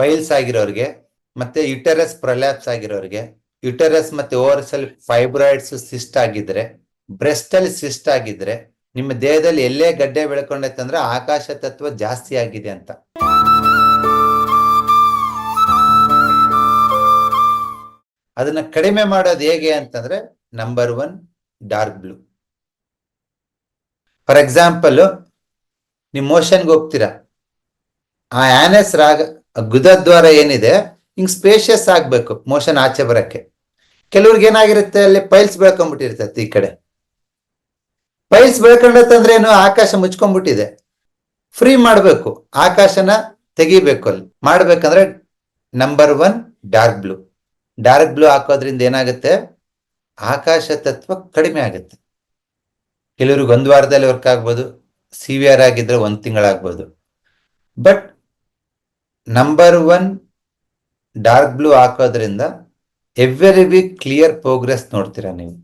Piles ಆಗಿರೋರಿಗೆ, ಮತ್ತೆ uterus prolapse ಆಗಿರೋರಿಗೆ ಯುಟೆರಸ್ ಮತ್ತೆ ಓವರ್ಸ್ ಫೈಬ್ರಾಯ್ಡ್ಸ್ ಸಿಸ್ಟ್ ಆಗಿದ್ರೆ ಬ್ರೆಸ್ಟ್ ಅಲ್ಲಿ ಸಿಸ್ಟ್ ಆಗಿದ್ರೆ, ನಿಮ್ಮ ದೇಹದಲ್ಲಿ ಎಲ್ಲೇ ಗಡ್ಡೆ ಬೆಳ್ಕೊಂಡೈತೆ ಅಂದ್ರೆ ಆಕಾಶ ತತ್ವ ಜಾಸ್ತಿ ಆಗಿದೆ ಅಂತ. ಅದನ್ನ ಕಡಿಮೆ ಮಾಡೋದು ಹೇಗೆ ಅಂತಂದ್ರೆ number one dark blue for example ನೀವು ಮೋಷನ್ಗೆ ಹೋಗ್ತೀರಾ? ಆ ಆನೆಸ್ ರಾಗ ಗುದದ್ವಾರ ಏನಿದೆ, ಹಿಂಗ್ ಸ್ಪೇಷಿಯಸ್ ಆಗ್ಬೇಕು ಮೋಷನ್ ಆಚೆ ಬರಕ್ಕೆ. ಕೆಲವ್ರಿಗೆ ಏನಾಗಿರುತ್ತೆ, ಅಲ್ಲಿ ಪೈಲ್ಸ್ ಬೆಳ್ಕೊಂಡ್ಬಿಟ್ಟಿರ್ತೈತೆ ಈ ಕಡೆ. ಪೈಲ್ಸ್ ಬೆಳ್ಕೊಂಡತ್ತಂದ್ರೆ ಏನು, ಆಕಾಶ ಮುಚ್ಕೊಂಡ್ಬಿಟ್ಟಿದೆ ಫ್ರೀ ಮಾಡಬೇಕು, ಆಕಾಶನ ತೆಗಿಬೇಕು ಅಲ್ಲಿ. ಮಾಡ್ಬೇಕಂದ್ರೆ number one dark blue dark blue ಹಾಕೋದ್ರಿಂದ ಏನಾಗುತ್ತೆ, ಆಕಾಶ ತತ್ವ ಕಡಿಮೆ ಆಗುತ್ತೆ. ಕೆಲವ್ರಿಗೆ ಒಂದು ವಾರದಲ್ಲಿ ವರ್ಕ್ ಆಗ್ಬೋದು ಸಿವಿಯರ್ ಆಗಿದ್ರೆ ಒಂದ್ ತಿಂಗಳಾಗ್ಬೋದು. But number one dark blue ಹಾಕೋದ್ರಿಂದ ಎವ್ರಿ ವೀಕ್ ಕ್ಲಿಯರ್ ಪ್ರೋಗ್ರೆಸ್ ನೋಡ್ತೀರಾ ನೀವು?